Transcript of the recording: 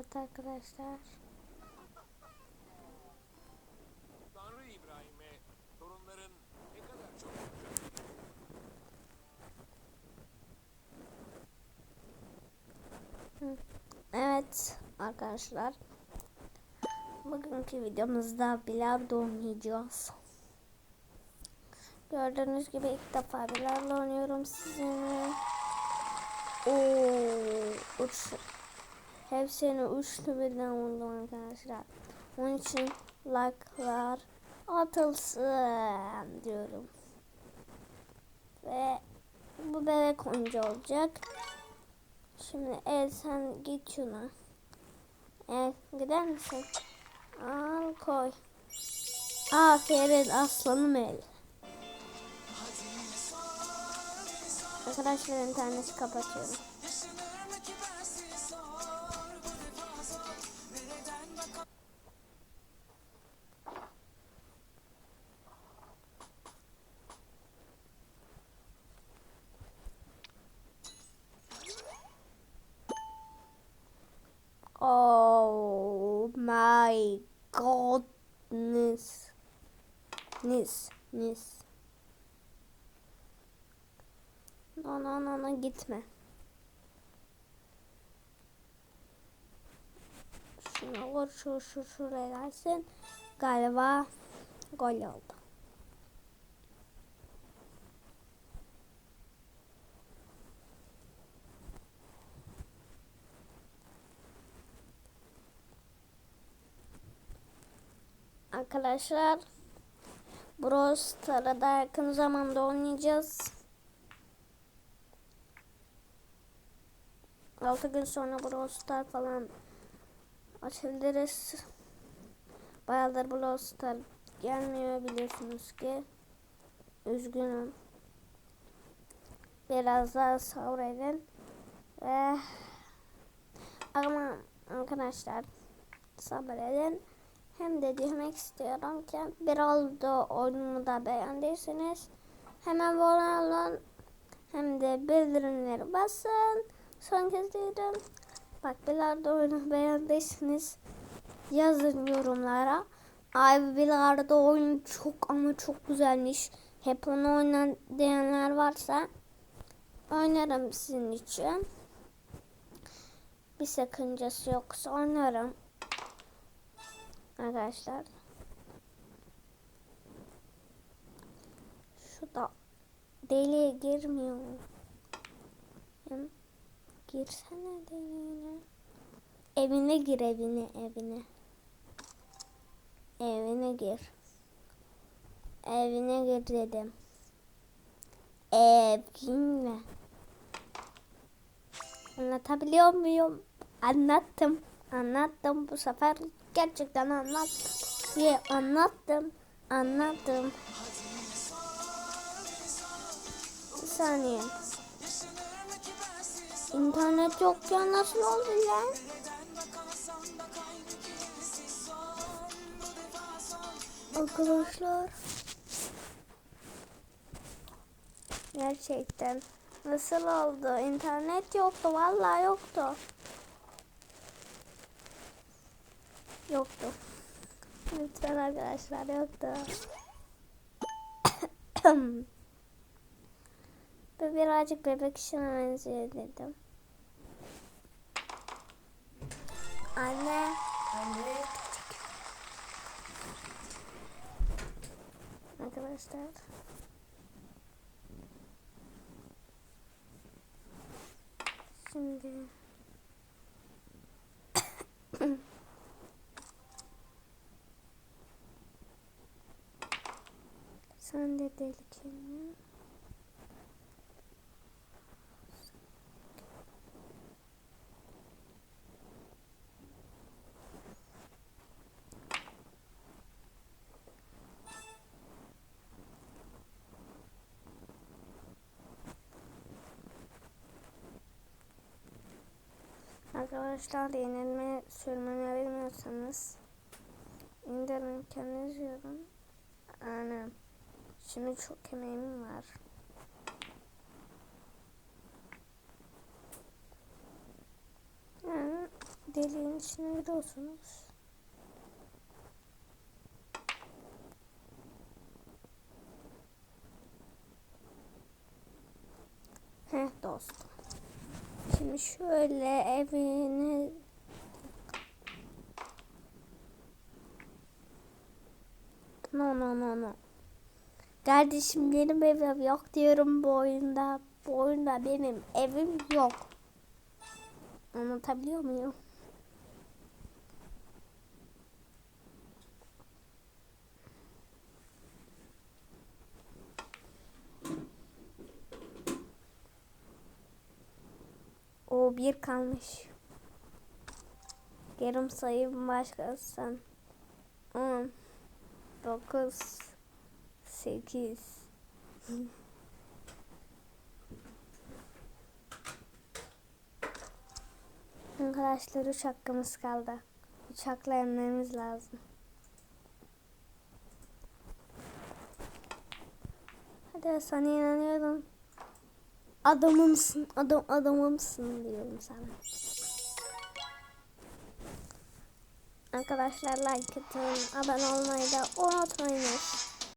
Evet arkadaşlar. Tanrı İbrahim'e torunların ne kadar çok? Evet arkadaşlar. Bugünkü videomuzda bilardo oynayacağız. Gördüğünüz gibi ilk defa bilardo oynuyorum sizinle. Oo, uç. Hepsini üçlü birden vurdum arkadaşlar. Onun için like'lar atılsın diyorum. Ve bu bebek oyuncu olacak. Şimdi el sen git şuna. El gider misin? Al koy. Aferin aslanım el. Arkadaşlar interneti kapatıyorum. Oh my godness. Nis, nis. No, no, no, gitme. Şuna vur, şu, şu, şuraya gelsin. Galiba gol oldu. Arkadaşlar Brawl Stars'da yakın zamanda oynayacağız. 6 gün sonra Brawl Stars falan açabiliriz. Bayağıdır Brawl Stars gelmiyor biliyorsunuz ki. Üzgünüm. Biraz daha sabredin. Ve ama arkadaşlar sabredin. Hem de demek istiyorum ki biraz da oyunu da beğendiyseniz hemen abone olun. Hem de bildirimleri basın. Son kez diyorum. Bak bilardo oyunu beğendiyseniz yazın yorumlara. Ay bilardo oyunu çok ama çok güzelmiş. Hep onu oynan diyenler varsa oynarım sizin için. Bir sakıncası yoksa oynarım arkadaşlar. Şu da deliğe girmiyor. Hem girsene deliğine. Evine gir evine evine. Evine gir. Evine gir dedim. Evine. Anlatabiliyor muyum? Anlattım. Anlattım bu sefer gerçekten anlattım. Ye anlattım. Anlattım. Bir saniye. İnternet yok ya nasıl oldu lan? Arkadaşlar. Gerçekten nasıl oldu? İnternet yoktu vallahi yoktu. Yoktu. Lütfen arkadaşlar yoktu. Birazcık bebek işine benziyor dedim. Anne. Anne. Arkadaşlar. Şimdi. Sen de deli Arkadaşlar yenilme sürmeni bilmiyorsanız indirin kendiniz yorun. Aynen. Şimdi çok emeğim var. Yani deliğin içine giriyorsunuz. Heh dostum. Şimdi şöyle evini No no no no. Kardeşim benim evim yok diyorum bu oyunda. Bu oyunda benim evim yok. Anlatabiliyor muyum? Bir kalmış. Yarım sayım başkasın. 10 9 8 Arkadaşlar 3 hakkımız kaldı. 3 hakla lazım. Hadi sana inanıyorum. Adamımsın, adam adamımsın diyorum sana. Arkadaşlar like atın, abone olmayı da unutmayınız.